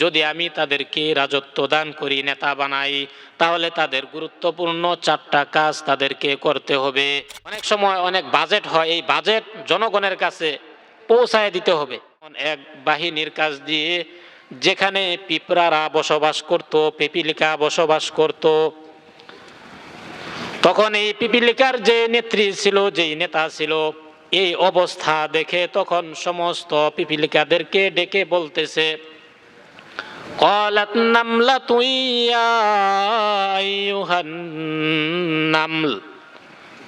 যদি আমি তাদেরকে রাজত্ব দান করি, নেতা বানাই, তাহলে তাদের গুরুত্বপূর্ণ চারটা কাজ তাদেরকে করতে হবে। অনেক সময় অনেক বাজেট হয়, এই বাজেট জনগণের কাছে পৌঁছায় দিতে হবে। এক বাহিনীর কাজ দিয়ে যেখানে পিঁপড়ারা বসবাস করত, পেপিলিকা বসবাস করত, তখন এই পিপিলিকার যে নেত্রী ছিল, যেই নেতা ছিল, এই অবস্থা দেখে তখন সমস্ত পিপিলিকাদেরকে ডেকে বলতেছে قالت نملة يا أيها النمل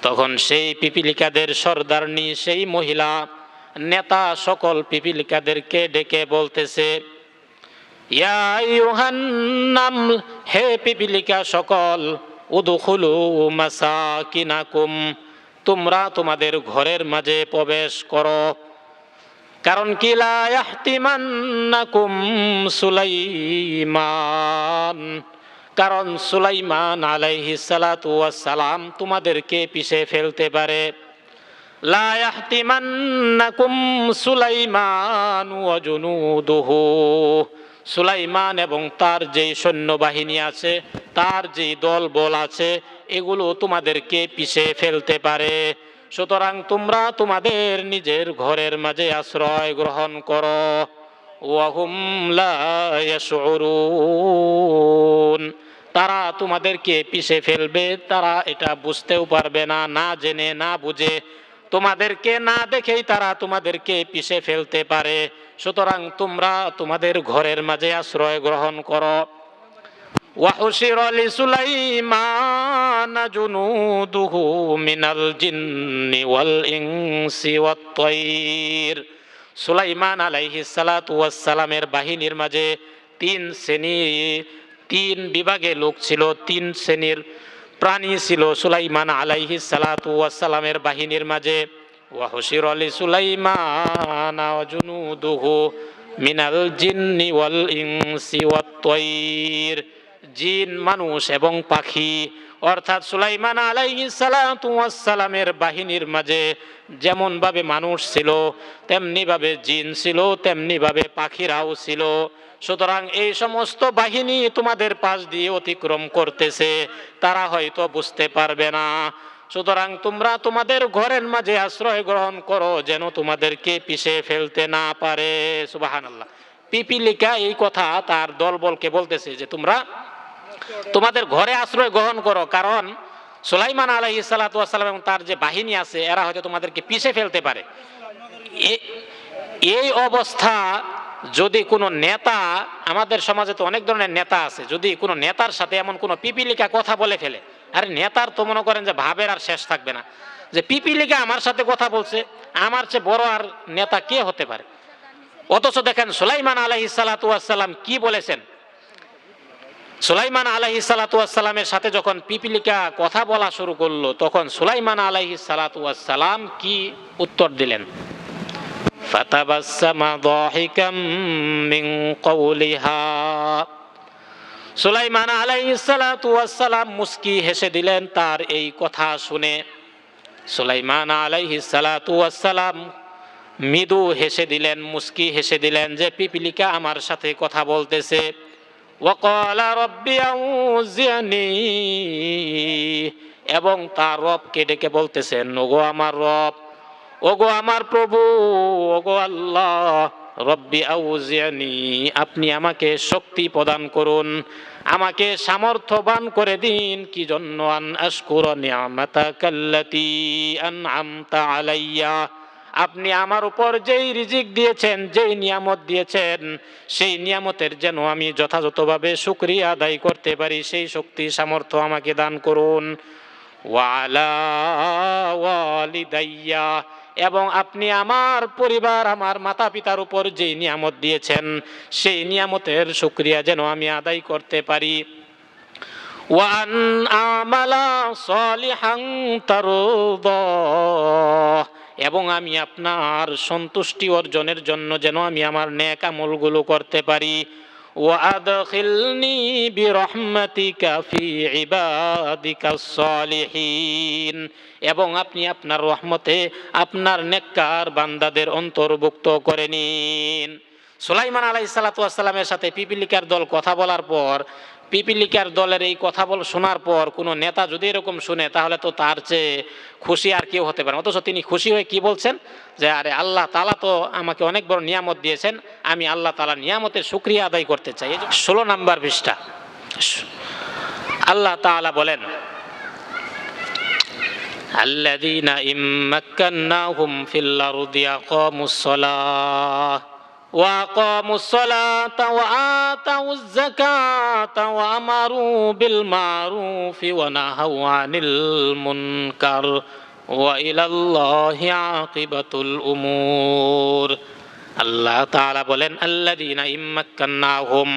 তখন সেই পিপিলিকাদের সর্দারনি সেই মহিলা নেতা সকল পিপিলিকাদেরকে ডেকে বলতেছে ইয়া আইয়ুহান নামল হে পিপিলিকা সকল উদখুলু মাসাকিনাকুম তোমরা তোমাদের ঘরের মাঝে প্রবেশ করো কারণ কি সুলাইমান। কারণ সুলাইমান আলাইহি সালাম তোমাদেরকে পিছে ফেলতে পারে। লা ইয়াহতিমান্নাকুম সুলাইমান ওয়া জুনুদুহু। সুলাইমান এবং তার যেই সৈন্যবাহিনী আছে, তার যেই দল বল আছে, এগুলো তোমাদেরকে পিছে ফেলতে পারে। সুতরাং তোমরা তোমাদের নিজের ঘরের মাঝে আশ্রয় গ্রহণ করো। তারা তোমাদেরকে পিছে ফেলবে, তারা এটা বুঝতেও পারবে না না জেনে, না বুঝে। তোমাদেরকে না দেখেই তারা তোমাদেরকে পিছে ফেলতে পারে। সুতরাং তোমরা তোমাদের ঘরের মাঝে আশ্রয় গ্রহণ করো। কানা জুনুদুহু মিনাল জিন্নি ওয়াল ইনসি ওয়াত তায়র সুলাইমান আলাইহিস সালাতু সালামের বাহিনীর মাঝে তিন শ্রেণির তিন বিভাগে লোক ছিল, তিন শ্রেণির প্রাণী ছিল সুলাইমান আলাইহি সালাতু ওয়াসালামের বাহিনীর মাঝে। ওয়াহশির আলী সুলাইমান জুনুদুহু মিনাল জিন্নি ওয়াল ইনসি ওয়াত জিন, মানুষ এবং পাখি অর্থাৎ সুলাইমান আলাইসালামের বাহিনীর মাঝে যেমন ভাবে মানুষ ছিল তেমনি ভাবে জিন ছিল তেমনি ভাবে পাখিরাও ছিল। সুতরাং এই সমস্ত বাহিনী তোমাদের পাশ দিয়ে অতিক্রম করতেছে, তারা হয়তো বুঝতে পারবে না। সুতরাং তোমরা তোমাদের ঘরের মাঝে আশ্রয় গ্রহণ করো যেন তোমাদেরকে পিছে ফেলতে না পারে। সুবাহান আল্লাহ পিপিলিকা এই কথা তার দলবলকে বলতেছে যে তোমরা তোমাদের ঘরে আশ্রয় গ্রহণ করো, কারণ সুলাইমান আলহি সালাতাম এবং তার যে বাহিনী আছে, এরা হয়তো তোমাদেরকে পিছে ফেলতে পারে। এই অবস্থা যদি কোনো নেতা, আমাদের সমাজে তো অনেক ধরনের নেতা আছে, যদি কোনো নেতার সাথে এমন কোনো পিপিলিকা কথা বলে ফেলে, আরে নেতার তো মনে করেন যে ভাবের আর শেষ থাকবে না, যে পিপিলিকা আমার সাথে কথা বলছে, আমার চেয়ে বড় আর নেতা কে হতে পারে? অথচ দেখেন সুলাইমান আলহি সালাতাম কি বলেছেন? সুলাইমান আলাহি সালাতুয়াসাল্লামের সাথে যখন পিপিলিকা কথা বলা শুরু করল, তখন সুলাইমান আলাহি সালাতুয়াসাল্লাম কি উত্তর দিলেন? সুলাইমান আলাহি সালাতুয়াসাল্লাম মুস্কি হেসে দিলেন তার এই কথা শুনে। সুলাইমান আলাইহি সালাতুয়াসাল্লাম মৃদু হেসে দিলেন, মুস্কি হেসে দিলেন যে, পিপিলিকা আমার সাথে কথা বলতেছে। ওয়াকাল রব্বি আউজিয়ানি এবং তার রবকে ডেকে বলতেছেন, ওগো আমার রব, ওগো আমার প্রভু, ওগো আল্লাহ, রব্বি আউজিয়ানি আপনি আমাকে শক্তি প্রদান করুন, আমাকে সামর্থ্যবান করে দিন, কি জন্য আন আশকুর নিয়ামাতা কাল্লাতি আন আমতা আলাইয়া? আপনি আমার উপর যেই রিজিক দিয়েছেন, যেই নিয়ামত দিয়েছেন, সেই নিয়ামতের যেন আমি যথাযথভাবে শুক্রিয়া আদায় করতে পারি, সেই শক্তি, সামর্থ্য আমাকে দান করুন। এবং আপনি আমার পরিবার, আমার মাতা পিতার উপর যেই নিয়ামত দিয়েছেন, সেই নিয়ামতের শুক্রিয়া যেন আমি আদায় করতে পারি। ওয়ান আমালা সলিহাং তারদাহ এবং আমি আপনার সন্তুষ্টি অর্জনের জন্য যেন আমি আমার ন্যাক আমলগুলো করতে পারি وأدخلني برحمتك في عبادك الصالحين এবং আপনি আপনার রহমতে আপনার নেককার বান্দাদের অন্তর্ভুক্ত করে নিন সুলাইমান আলাই সালাতামের সাথে পিপিলিকার দল কথা বলার পর পিপিলিকার দলের এই কথা বল শোনার পর কোনো নেতা যদি এরকম শুনে তাহলে তো তার চেয়ে খুশি আর কেউ হতে পারে অথচ তিনি খুশি হয়ে কি বলছেন যে আরে আল্লাহ তালা তো আমাকে অনেক বড় নিয়ামত দিয়েছেন আমি আল্লাহ তালা নিয়ামতের সুক্রিয়া আদায় করতে চাই এই যে ষোলো নাম্বার পৃষ্ঠা আল্লাহ তাআলা বলেন الذين إن مكناهم في الأرض أقاموا الصلاة وأقاموا الصلاة وآتوا الزكاة وأمروا بالمعروف ونهوا عن المنكر وإلى الله عاقبة الأمور আল্লাহ তাআলা বলেন আল্লাযীনা ইম্মাক্কান্নাহুম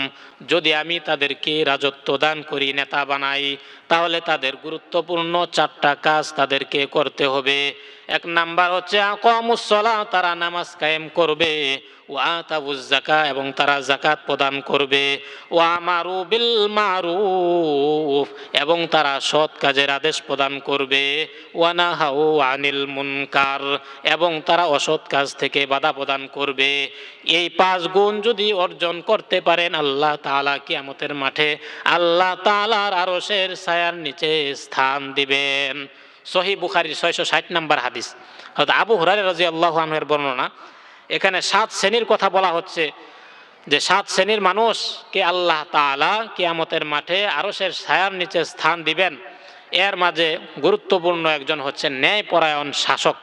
যদি আমি তাদেরকে রাজত্ব দান করি নেতা বানাই তাহলে তাদের গুরুত্বপূর্ণ চারটা কাজ তাদেরকে করতে হবে। এক নাম্বার হচ্ছে তারা নামাজ কায়েম করবে। ও আতাবুজ জাকা এবং তারা জাকাত প্রদান করবে। ও আমারু বিল মারুফ, এবং তারা সৎ কাজের আদেশ প্রদান করবে। ওয়ানা হাউ আনিল মুনকার, এবং তারা অসৎ কাজ থেকে বাধা প্রদান করবে। এই পাঁচ গুণ যদি অর্জন করতে পারেন, আল্লাহ তাআলা কিয়ামতের মাঠে, আল্লাহ তাআলার আরশের ছায়ার নিচে স্থান দিবেন সহি বুখারির ছয়শো ষাট নম্বর হাদিস হয়তো আবু হুরারে রাজি আল্লাহ আনহের বর্ণনা এখানে সাত শ্রেণীর কথা বলা হচ্ছে যে সাত শ্রেণীর মানুষকে আল্লাহ তাআলা কিয়ামতের মাঠে আরশের ছায়ার নিচে স্থান দিবেন এর মাঝে গুরুত্বপূর্ণ একজন হচ্ছেন ন্যায়পরায়ণ শাসক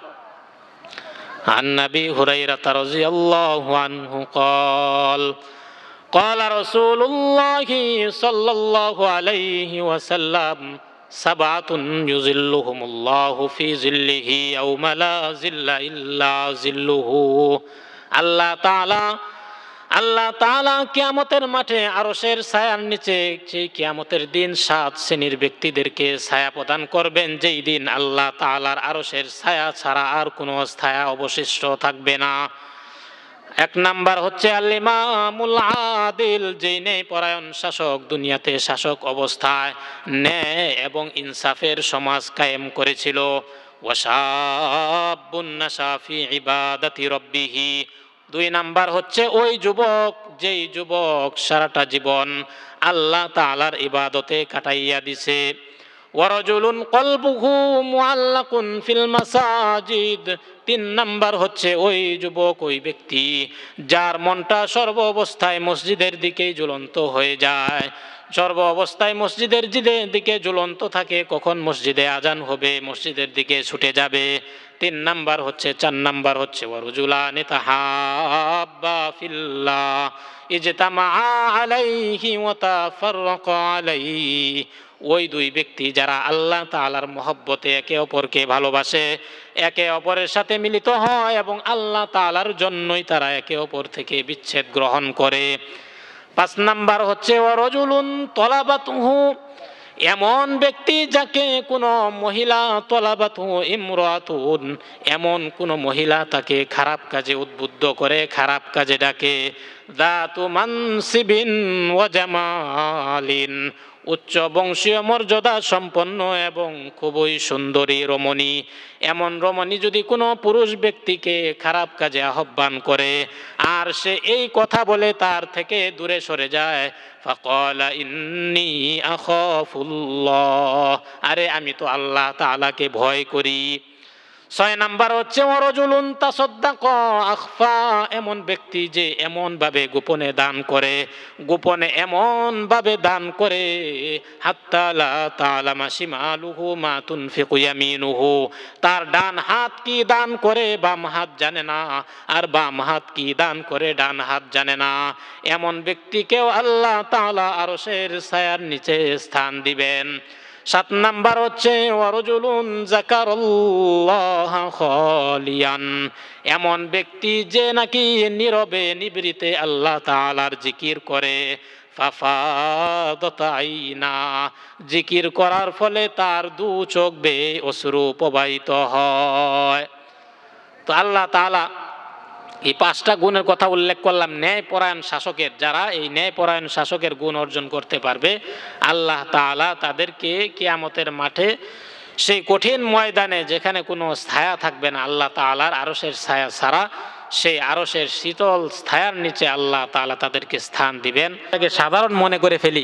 عن ابي هريره رضي الله عنه قال قال رسول الله صلى الله عليه وسلم سبعة يظلهم الله في ظله يوم لا ظل إلا ظله আল্লাহ তাআলা আল্লাহ তাআলা কিয়ামতের মাঠে আরশের ছায়ার নিচে সেই কিয়ামতের দিন সাত শ্রেণীর ব্যক্তিদেরকে ছায়া প্রদান করবেন যেই দিন আল্লাহ তাআলার আরশের ছায়া ছাড়া আর কোনো ছায়া অবশিষ্ট থাকবে না এক নাম্বার হচ্ছে আল্লিমামুল আদিল, যেই নেই পরায়ণ শাসক, দুনিয়াতে শাসক অবস্থায় ন্যায় এবং ইনসাফের সমাজ কায়েম করেছিল। ওয়াসাবুন্নাসাফি দুই নাম্বার হচ্ছে ওই যুবক, যেই যুবক সারাটা জীবন আল্লাহ তাআলার ইবাদতে কাটাইয়া দিছে। ওয়ারজুলুন কলবুহু মুআল্লাকুন ফিল মাসাজিদ। তিন নাম্বার হচ্ছে ওই যুবক, ওই ব্যক্তি, যার মনটা সর্ব অবস্থায় মসজিদের দিকেই ঝুলন্ত হয়ে যায়। সর্ব অবস্থায় মসজিদের দিকে ঝুলন্ত থাকে, কখন মসজিদে আজান হবে, মসজিদের দিকে ছুটে যাবে। তিন নাম্বার হচ্ছে, চার নাম্বার হচ্ছে ওয়ারুজুলা নেতাহাব্বা ফিল্লাহ। ওই দুই ব্যক্তি যারা আল্লাহ তাআলার মহব্বতে একে অপরকে ভালোবাসে, একে অপরের সাথে মিলিত হয় এবং আল্লাহ তাআলার জন্যই তারা একে অপর থেকে বিচ্ছেদ গ্রহণ করে। পাঁচ নাম্বার হচ্ছে ওরজুলুন তলাবাতুহু। এমন ব্যক্তি যাকে কোনো মহিলা তলাবাতু ইমরাতুন, এমন কোনো মহিলা তাকে খারাপ কাজে উদ্বুদ্ধ করে, খারাপ কাজে ডাকে। দাতু মানসিবিন উচ্চ বংশীয় মর্যাদা সম্পন্ন এবং খুবই সুন্দরী রমণী। এমন রমণী যদি কোনো পুরুষ ব্যক্তিকে খারাপ কাজে আহ্বান করে, আর সে এই কথা বলে তার থেকে দূরে সরে যায়, ফাকলা আরে আমি তো আল্লাহ তাআলাকে ভয় করি। ছয় নাম্বার হচ্ছে আখফা, এমন ব্যক্তি যে এমন ভাবে গোপনে দান করে, গোপনে এমন ভাবে দান করে তার ডান হাত কি দান করে, বাম হাত জানে না, আর বাম হাত কি দান করে, ডান হাত জানে না। এমন ব্যক্তিকেও আল্লাহ তাআলা আরশের ছায়ার নিচে স্থান দিবেন। সাত নাম্বার হচ্ছে ওয়ারজুলুন জাকারুল্লাহ খালিয়ান। এমন ব্যক্তি যে নাকি নীরবে, নিবৃতে আল্লাহ তাআলার জিকির করে। ফাফাদতাইনা জিকির করার ফলে তার দু চোখ বে অশ্রু প্রবাহিত হয়। তো আল্লাহ তাআলা এই পাঁচটা গুণের কথা উল্লেখ করলাম, ন্যায়পরায়ণ শাসকের, যারা এই ন্যায়পরায়ণ শাসকের গুণ অর্জন করতে পারবে, আল্লাহ তাআলা তাদেরকে কিয়ামতের মাঠে সেই কঠিন ময়দানে যেখানে কোনো ছায়া থাকবে না, আল্লাহ তাআলার আরশের ছায়া ছাড়া, সেই আরশের শীতল ছায়ার নিচে আল্লাহ তাআলা তাদেরকে স্থান দিবেন। তাকে সাধারণ মনে করে ফেলি,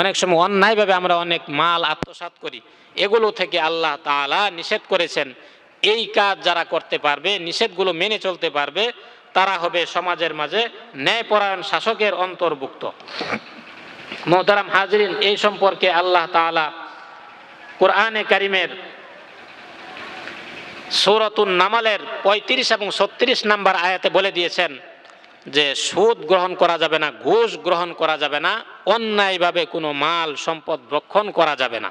অনেক সময় অন্যায়ভাবে আমরা অনেক মাল আত্মসাৎ করি, এগুলো থেকে আল্লাহ তাআলা নিষেধ করেছেন এই কাজ যারা করতে পারবে, নিষেধগুলো মেনে চলতে পারবে, তারা হবে সমাজের মাঝে ন্যায়পরায়ণ শাসকের অন্তর্ভুক্ত। মোহতারাম হাজরিন, এই সম্পর্কে আল্লাহ তাআলা কোরআনে কারিমের সৌরতুন নামালের পঁয়ত্রিশ এবং ছত্রিশ নাম্বার আয়াতে বলে দিয়েছেন যে, সুদ গ্রহণ করা যাবে না, ঘুষ গ্রহণ করা যাবে না, অন্যায়ভাবে কোনো মাল সম্পদ ভক্ষণ করা যাবে না।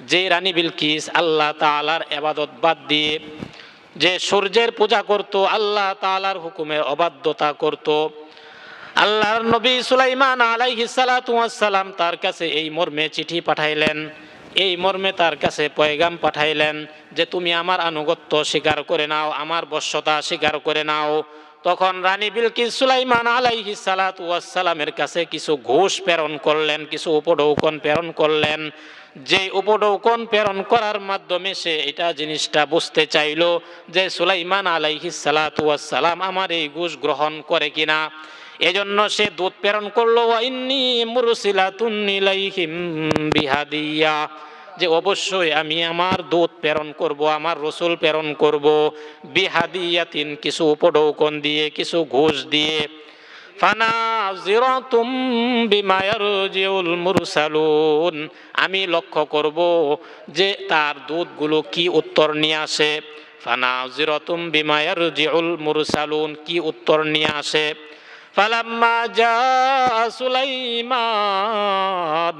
যে রানী বিলকিস আল্লাহ তাআলার এবাদত বাদ দিয়ে যে সূর্যের পূজা করত, আল্লাহ তাআলার হুকুমের অবাধ্যতা করত। আল্লাহর নবী সুলাইমান সালাম তার কাছে এই মর্মে চিঠি পাঠাইলেন। এই মর্মে তার কাছে পয়গাম পাঠাইলেন যে, তুমি আমার আনুগত্য স্বীকার করে নাও, আমার বশ্যতা স্বীকার করে নাও। তখন রানী বিলকিস সুলাইমান আলাইহি সালাতু ওয়াস সালামের কাছে কিছু ঘুষ প্রেরণ করলেন, কিছু উপঢৌকন প্রেরণ করলেন। যে উপঢৌকন প্রেরণ করার মাধ্যমে সে এটা জিনিসটা বুঝতে চাইল যে সুলাইমান আলাইহি সালাম আমার এই ঘুষ গ্রহণ করে কিনা। এজন্য সে দুধ প্রেরণ করল বিহাদিয়া। যে অবশ্যই আমি আমার দূত প্রেরণ করব, আমার রসুল প্রেরণ করব, বিহাদিয়াতিন কিছু উপঢৌকন দিয়ে, কিছু ঘুষ দিয়ে। ফানাজিরাতুম বিমা ইয়ারজিউল মুরসালুন। আমি লক্ষ্য করব যে তার দূতগুলো কি উত্তর নিয়ে আসে। ফানাজিরাতুম বিমা ইয়ারজিউল মুরসালুন কি উত্তর নিয়ে আসে। ফালাম্মা জা সুলাইমান।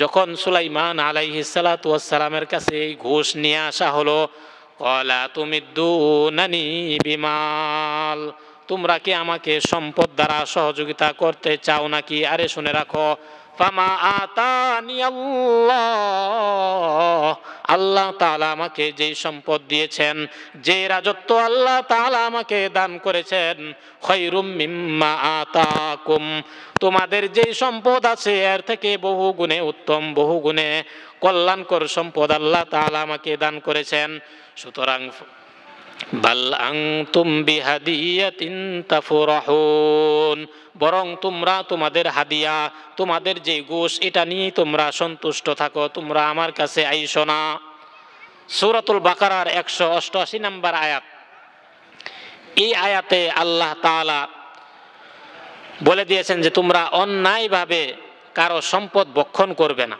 যখন সুলাইমান আলাইহিস সালাতু ওয়াস কাছে এই ঘুষ নিয়ে আসা হলো কলা তুমি দুনানি বিমাল। তোমরা কি আমাকে সম্পদ দ্বারা সহযোগিতা করতে চাও নাকি? আরে শুনে রাখো। ফামা আতানি আল্লাহ। আল্লাহ আমাকে যেই সম্পদ দিয়েছেন, যে রাজত্ব আল্লাহ তাআলা আমাকে দান করেছেন মিম্মা আতাকুম। তোমাদের যেই সম্পদ আছে, এর থেকে বহু গুণে উত্তম, বহু গুণে কল্যাণকর সম্পদ আল্লাহ তাআলা আমাকে দান করেছেন। সুতরাং বরং তোমরা তোমাদের হাদিয়া, তোমাদের যে গোশ, এটা নিয়ে তোমরা সন্তুষ্ট থাকো, তোমরা আমার কাছে আইসো না। সূরাতুল বাকারার একশো অষ্টআশি নাম্বার আয়াত। এই আয়াতে আল্লাহ তাআলা বলে দিয়েছেন যে, তোমরা অন্যায়ভাবে কারও সম্পদ বক্ষণ করবে না।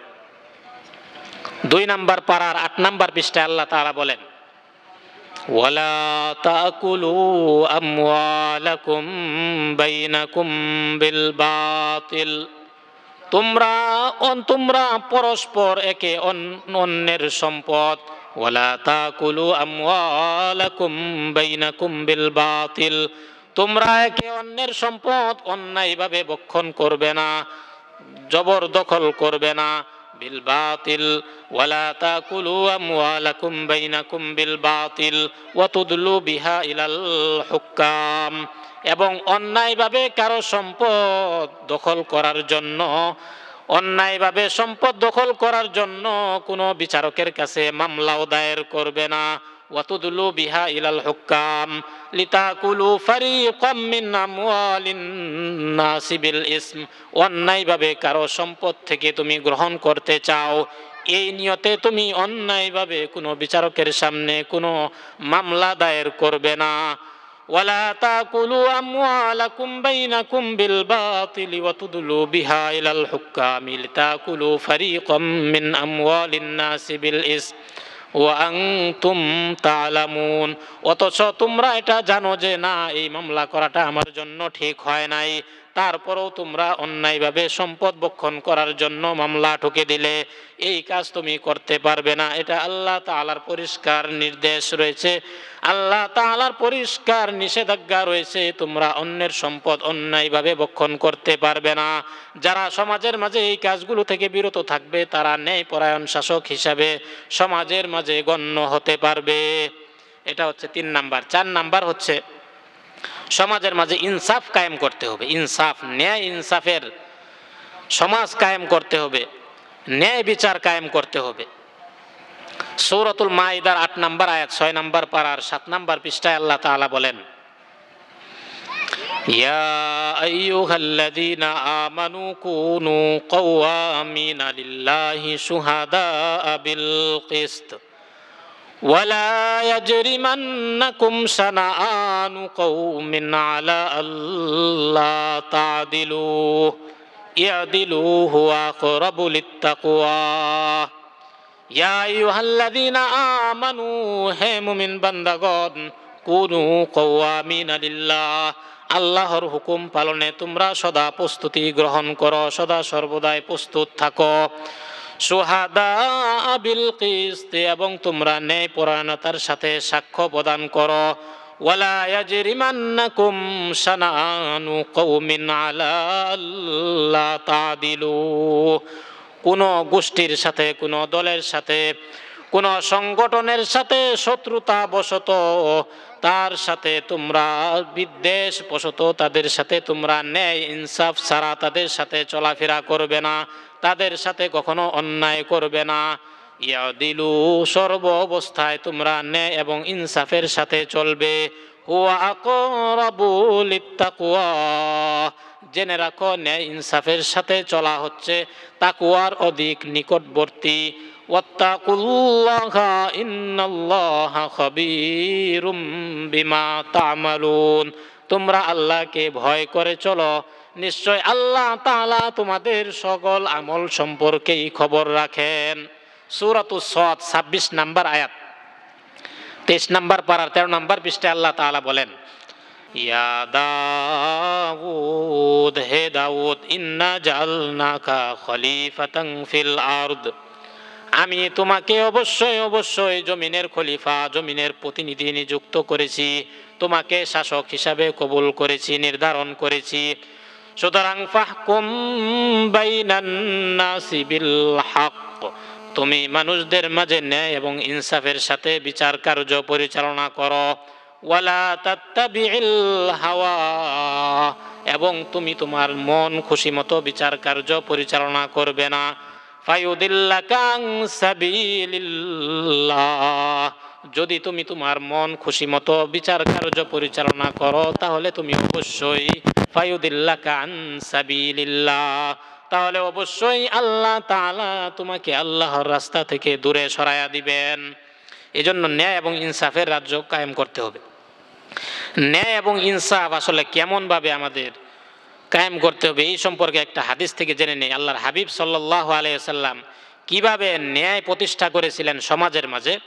দুই নাম্বার পাড়ার আট নাম্বার পৃষ্ঠায় আল্লাহ তাআলা বলেন ولا تأكلوا أموالكم بينكم بالباطل তোমরা অন- তোমরা পরস্পর একে অন- অন্যের সম্পদ ওয়ালা তাকুলু আমওয়ালাকুম বাইনাকুম বিল বাতিল তোমরা একে অন্যের সম্পদ অন্যায়ভাবে বক্ষণ করবে না জবরদখল করবে না বিল ولا تاكلوا اموالكم بينكم بالباطل وتدلوا بها الى الحكام এবং অন্যায়ভাবে কারও সম্পদ দখল করার জন্য, অন্যায়ভাবে সম্পদ দখল করার জন্য কোনো বিচারকের কাছে মামলাও দায়ের করবে না। ওয়াতুদুলু বিহা ইলাল হুক্কাম লিতাকুলু ফারিকাম মিন আমওয়ালিন নাসি বিল ইসম অন্যায়ভাবে কারো সম্পদ থেকে তুমি গ্রহণ করতে চাও এই নিয়তে তুমি অন্যায়ভাবে কোনো বিচারকের সামনে কোনো মামলা দায়ের করবে না ولا تاكلوا اموالكم بينكم بالباطل وتدلوا بها الى الحكام لتاكلوا فريقا من اموال الناس بالاثم অথচ তোমরা এটা জানো যে না এই মামলা করাটা আমার জন্য ঠিক হয় নাই। তারপরেও তোমরা অন্যায়ভাবে সম্পদ বক্ষণ করার জন্য মামলা ঠুকে দিলে এই কাজ তুমি করতে পারবে না। এটা আল্লাহ তাআলার পরিষ্কার নির্দেশ রয়েছে। আল্লাহ তাআলার পরিষ্কার নিষেধাজ্ঞা রয়েছে, তোমরা অন্যের সম্পদ অন্যায়ভাবে বক্ষণ করতে পারবে না। যারা সমাজের মাঝে এই কাজগুলো থেকে বিরত থাকবে, তারা ন্যায় পরায়ণ শাসক হিসাবে সমাজের মাঝে গণ্য হতে পারবে। এটা হচ্ছে তিন নাম্বার। চার নাম্বার হচ্ছে সমাজের মাঝে ইনসাফ কায়েম করতে হবে ইনসাফ ন্যায় ইনসাফের সমাজ কায়েম করতে হবে ন্যায় বিচার কায়েম করতে হবে সৌরতুল মাইদার আট নাম্বার আয়াত ছয় নাম্বার পাড়ার সাত নাম্বার পৃষ্ঠায় আল্লাহ তাআলা বলেন يا أيها الذين آمنوا كونوا قوامين لله شهداء بالقسط ولا يجرمنكم شنآن قوم على ألا تعدلوا اعدلوا هو أقرب للتقوى يا أيها الذين آمنوا হে মুমিন বান্দাগণ কুনু কওয়ামিনা লিল্লাহ আল্লাহর হুকুম পালনে তোমরা সদা প্রস্তুতি গ্রহণ করো সদা সর্বদাই প্রস্তুত থাকো এবং তোমরা ন্যায় পরায়ণতার সাথে সাক্ষ্য প্রদান করো। কোনো গোষ্ঠীর সাথে, কোনো দলের সাথে, কোনো সংগঠনের সাথে শত্রুতা বশত তার সাথে তোমরা বিদ্বেষ বশত তাদের সাথে তোমরা ন্যায় ইনসাফ ছাড়া তাদের সাথে চলাফেরা করবে না। তাদের সাথে কখনো অন্যায় করবে না। ইয়া দিলু সর্ব অবস্থায় তোমরা ন্যায় এবং ইনসাফের সাথে চলবে। জেনে রাখো, ন্যায় ইনসাফের সাথে চলা হচ্ছে তাকুয়ার অধিক নিকটবর্তী। বিমা তা'মালুন। তোমরা আল্লাহকে ভয় করে চলো। নিশ্চয় আল্লাহ তাআলা তোমাদের সকল আমল সম্পর্কেই খবর রাখেন। সূরাতুস সাদ 26 নাম্বার আয়াত। তেইশ নাম্বার পারার তেরো নাম্বার পৃষ্ঠে আল্লাহ তাআলা বলেন হে দাউদ খলিফাতাং ফিল আমি তোমাকে অবশ্যই অবশ্যই জমিনের খলিফা, জমিনের প্রতিনিধি নিযুক্ত করেছি। তোমাকে শাসক হিসাবে কবুল করেছি, নির্ধারণ করেছি। সুতরাং ফাহকুম বাইনান নাসি বিল হক তুমি মানুষদের মাঝে ন্যায় এবং ইনসাফের সাথে বিচার কার্য পরিচালনা করো। ওয়ালা তাত্তাবিল হাওয়া এবং তুমি তোমার মন খুশি মতো বিচার কার্য পরিচালনা করবে না। ফায়ুদিল্লাকাং সাবিলিল্লাহ। যদি তুমি তোমার মন খুশি মতো বিচার কার্য পরিচালনা করো, তাহলে তুমি অবশ্যই ফায়ুদিল্লা কান সাবিলিল্লাহ। তাহলে অবশ্যই আল্লাহ তাআলা তোমাকে আল্লাহর রাস্তা থেকে দূরে সরাইয়া দিবেন। এজন্য ন্যায় এবং ইনসাফের রাজ্য কায়েম করতে হবে। ন্যায় এবং ইনসাফ আসলে কেমনভাবে আমাদের কায়েম করতে হবে, এই সম্পর্কে একটা হাদিস থেকে জেনে নেই। আল্লাহর হাবিব সাল্লাহ আলিয়া আলাইসাল্লাম কীভাবে ন্যায় প্রতিষ্ঠা করেছিলেন সমাজের মাঝে?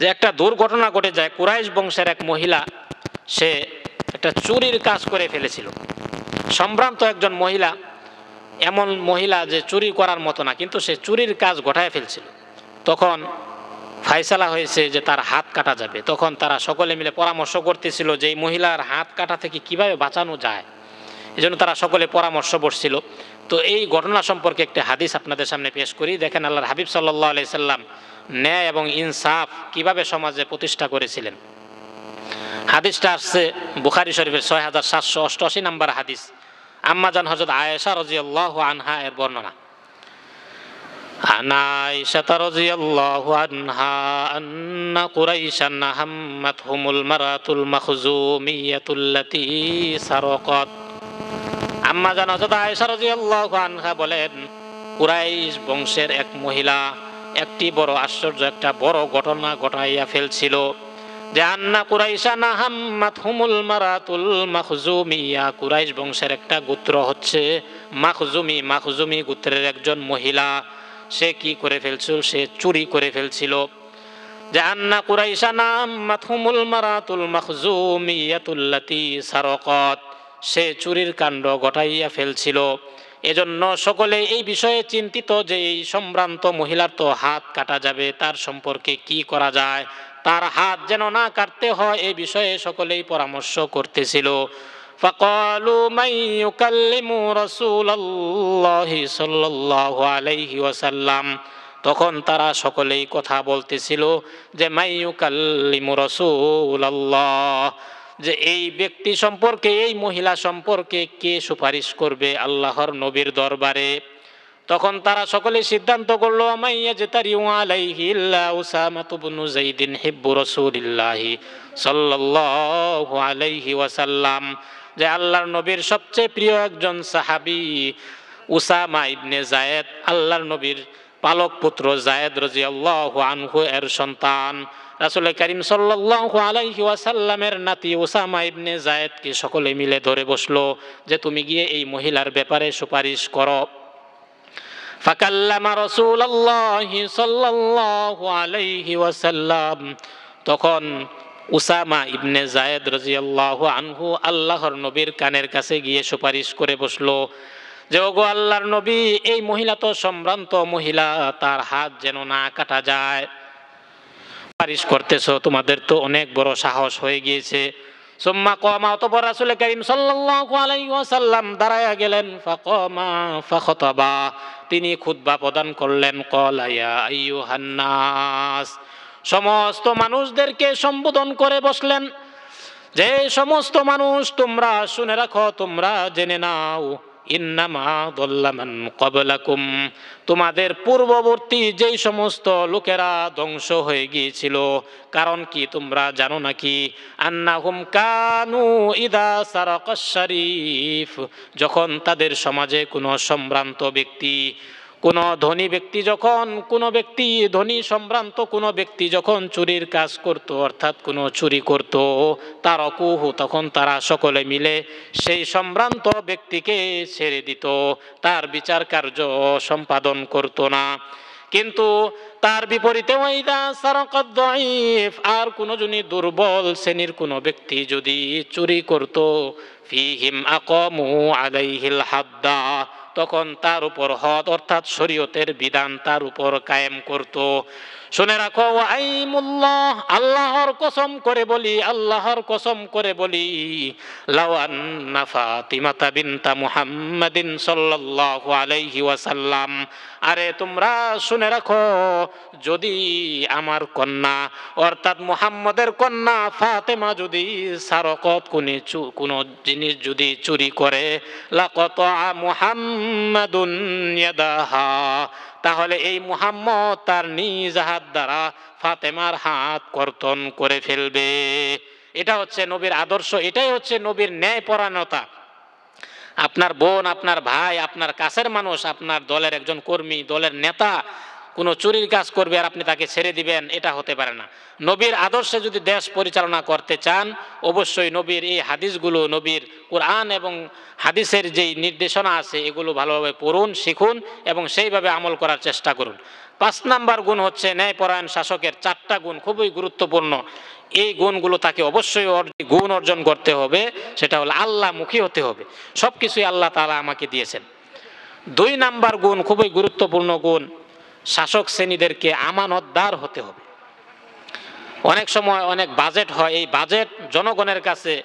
যে একটা দুর্ঘটনা ঘটে যায়, কুরাইশ বংশের এক মহিলা, সে একটা চুরির কাজ করে ফেলেছিল। সম্ভ্রান্ত একজন মহিলা, এমন মহিলা যে চুরি করার মতো না, কিন্তু সে চুরির কাজ ঘটায় ফেলছিল। তখন ফাইসালা হয়েছে যে তার হাত কাটা যাবে। তখন তারা সকলে মিলে পরামর্শ করতেছিল যে এই মহিলার হাত কাটা থেকে কীভাবে বাঁচানো যায়। এই জন্য তারা সকলে পরামর্শ বসছিল তো এই ঘটনা সম্পর্কে একটি হাদিস আপনাদের সামনে পেশ করি দেখেন আল্লাহর হাবিব সাল্লাহ আলি সাল্লাম ন্যায় এবং ইনসাফ কিভাবে সমাজে প্রতিষ্ঠা করেছিলেন হাদিসটা আসছে বুখারি শরীফের ছয় হাজার সাতশো অষ্টআশি নাম্বার হাদিস আম্মাজান হজরত আয়েশা রাজিয়াল্লাহ আনহা এর বর্ণনা عن عائشة رضي الله عنها أن قريشا همتهم المرأة المخزومية التي سرقت আম্মা জান হযরত আয়েশা রাদিয়াল্লাহু আনহা বলেন, কুরাইশ বংশের এক মহিলা একটি বড় আশ্চর্য একটা বড় ঘটনা ঘটাইয়া ফেলছিল। যে আন্না কুরাইশা না হাম্মাত হুমুল মারাতুল মাখজুমিয়া কুরাইশ বংশের একটা গোত্র হচ্ছে মাখজুমি। মাখজুমি গোত্রের একজন মহিলা, সে কি করে ফেলছিল? সে চুরি করে ফেলছিল। যে আন্না কুরাইশা নাম মাথুমুল মারাতুল মাখজুমিয়াতুল্লাতি সারকত। সে চুরির কাণ্ড ঘটাইয়া ফেলছিল এজন্য সকলে এই বিষয়ে চিন্তিত যে এই সম্ভ্রান্ত মহিলার তো হাত কাটা যাবে তার সম্পর্কে কি করা যায় তার হাত যেন না কাটতে হয় এই বিষয়ে সকলেই পরামর্শ করতেছিল فقالوا من يكلم رسول الله صلى الله عليه وسلم তখন তারা সকলেই কথা বলতেছিল যে মাইয়ুকাল্লিমু রাসূলুল্লাহ যে এই ব্যক্তি সম্পর্কে, এই মহিলা সম্পর্কে কে সুপারিশ করবে আল্লাহর নবীর দরবারে? তখন তারা সকলে সিদ্ধান্ত করল মাইয়া যে ওয়াসাল্লাম। যে আল্লাহর নবীর সবচেয়ে প্রিয় একজন সাহাবী উসামা ইবনে জায়েদ আল্লাহর নবীর পালক পুত্র জায়েদ রাদিয়াল্লাহু আনহু এর সন্তান। রাসূল করিম ওয়াসাল্লামের নাতি উসামা ইবনে জায়েদকে সকলে মিলে ধরে বসল যে তুমি গিয়ে এই মহিলার ব্যাপারে সুপারিশ করো। ফাকাল্লামা রাসূলুল্লাহ সাল্লাল্লাহু আলাইহি ওয়াসাল্লাম। তখন উসামা ইবনে জায়েদ রাদিয়াল্লাহু আনহু আল্লাহর নবীর কানের কাছে গিয়ে সুপারিশ করে বসল যে, ওগো আল্লাহর নবী, এই মহিলা তো সম্ভ্রান্ত মহিলা, তার হাত যেন না কাটা যায়। সুপারিশ করতেছো, তোমাদের তো অনেক বড় সাহস হয়ে গিয়েছে। গেলেন তিনি খুতবা প্রদান করলেন ইয়া নাস। সমস্ত মানুষদেরকে সম্বোধন করে বসলেন, যে সমস্ত মানুষ তোমরা শুনে রাখো, তোমরা জেনে নাও। তোমাদের পূর্ববর্তী যেই সমস্ত লোকেরা ধ্বংস হয়ে গিয়েছিল, কারণ কি তোমরা জানো নাকি? আন্নাহুম কানু ইদা সারক শরীফ। যখন তাদের সমাজে কোনো সম্ভ্রান্ত ব্যক্তি কোনো ধনী ব্যক্তি যখন, কোনো ব্যক্তি ধনী সম্ভ্রান্ত, কোনো ব্যক্তি যখন চুরির কাজ করত, অর্থাৎ কোনো চুরি করত, তার অকুহু, তখন তারা সকলে মিলে সেই সম্ভ্রান্ত ব্যক্তিকে ছেড়ে দিত। তার বিচার কার্য সম্পাদন করত না। কিন্তু তার বিপরীতে আর কোনো জনই দুর্বল শ্রেণির কোনো ব্যক্তি যদি চুরি করত, ফিহিম আকামু আলাইহিল হাদ্দা তখন তার উপর হদ অর্থাৎ শরীয়তের বিধান তার উপর কায়েম করত। শুনে রাখো আইমুল্লাহ আল্লাহর কসম করে বলি, আল্লাহর কসম করে বলি লাওয়ান্না ফাতিমাতা বিনতা মুহাম্মাদিন সাল্লাল্লাহু আলাইহি ওয়াসাল্লাম। আরে তোমরা শুনে রাখো, যদি আমার কন্যা, অর্থাৎ মুহাম্মদের কন্যা ফাতেমা যদি সারকত কোন কোনো জিনিস যদি চুরি করে লাকত মুহাম্মাদুন ইয়াদাহা তাহলে এই মুহাম্মদ তার নিজ হাত দ্বারা ফাতেমার হাত কর্তন করে ফেলবে। এটা হচ্ছে নবীর আদর্শ, এটাই হচ্ছে নবীর ন্যায়পরায়ণতা। আপনার বোন, আপনার ভাই, আপনার কাছের মানুষ, আপনার দলের একজন কর্মী, দলের নেতা কোনো চুরির কাজ করবে আর আপনি তাকে ছেড়ে দিবেন, এটা হতে পারে না। নবীর আদর্শে যদি দেশ পরিচালনা করতে চান, অবশ্যই নবীর এই হাদিসগুলো, নবীর কোরআন এবং হাদিসের যেই নির্দেশনা আছে, এগুলো ভালোভাবে পড়ুন, শিখুন এবং সেইভাবে আমল করার চেষ্টা করুন। পাঁচ নাম্বার গুণ হচ্ছে ন্যায়পরায়ণ শাসকের চারটা গুণ, খুবই গুরুত্বপূর্ণ। এই গুণগুলো তাকে অবশ্যই গুণ অর্জন করতে হবে, সেটা হলো আল্লাহ মুখী হতে হবে। সব কিছুই আল্লাহ তালা আমাকে দিয়েছেন। দুই নাম্বার গুণ, খুবই গুরুত্বপূর্ণ গুণ শাসক শ্রেণীদেরকে আমানতদার হতে হবে। অনেক সময় অনেক বাজেট হয়, এই বাজেট জনগণের কাছে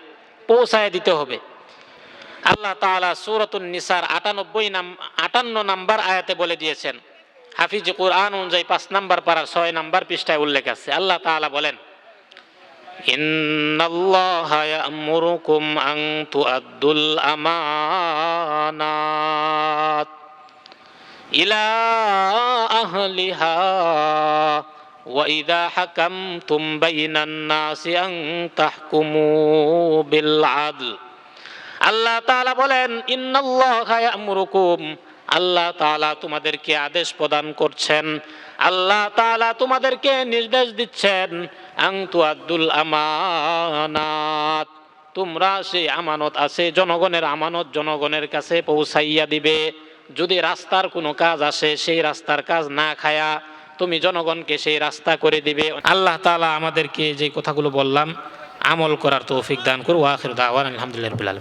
পৌঁছায় দিতে হবে। আল্লাহ তালা সুরতুল নিসার আটানব্বই নাম, আটান্ন নাম্বার আয়াতে বলে দিয়েছেন। হাফিজ কুরআন অনুযায়ী পাঁচ নাম্বার পাড়ার ছয় নাম্বার পৃষ্ঠায় উল্লেখ আছে। আল্লাহ তাআলা বলেন আমানাত। ইলা আহলিহা وإذا حكمتم بين الناس أن تحكموا بالعدل আল্লাহ তাআলা বলেন ইন্নাল্লাহা ইয়া'মুরুকুম আল্লাহ তাআলা তোমাদেরকে আদেশ প্রদান করছেন আল্লাহ তাআলা তোমাদেরকে নির্দেশ দিচ্ছেন আংতু আব্দুল আমানাত তোমরা সেই আমানত আছে জনগণের আমানত জনগণের কাছে পৌঁছাইয়া দিবে যদি রাস্তার কোনো কাজ আসে, সেই রাস্তার কাজ না খায়া তুমি জনগণকে সেই রাস্তা করে দিবে। আল্লাহ তালা আমাদেরকে যে কথাগুলো বললাম, আমল করার তৌফিক দান করো আখির দাওয়ান আলহামদুলিল্লাহ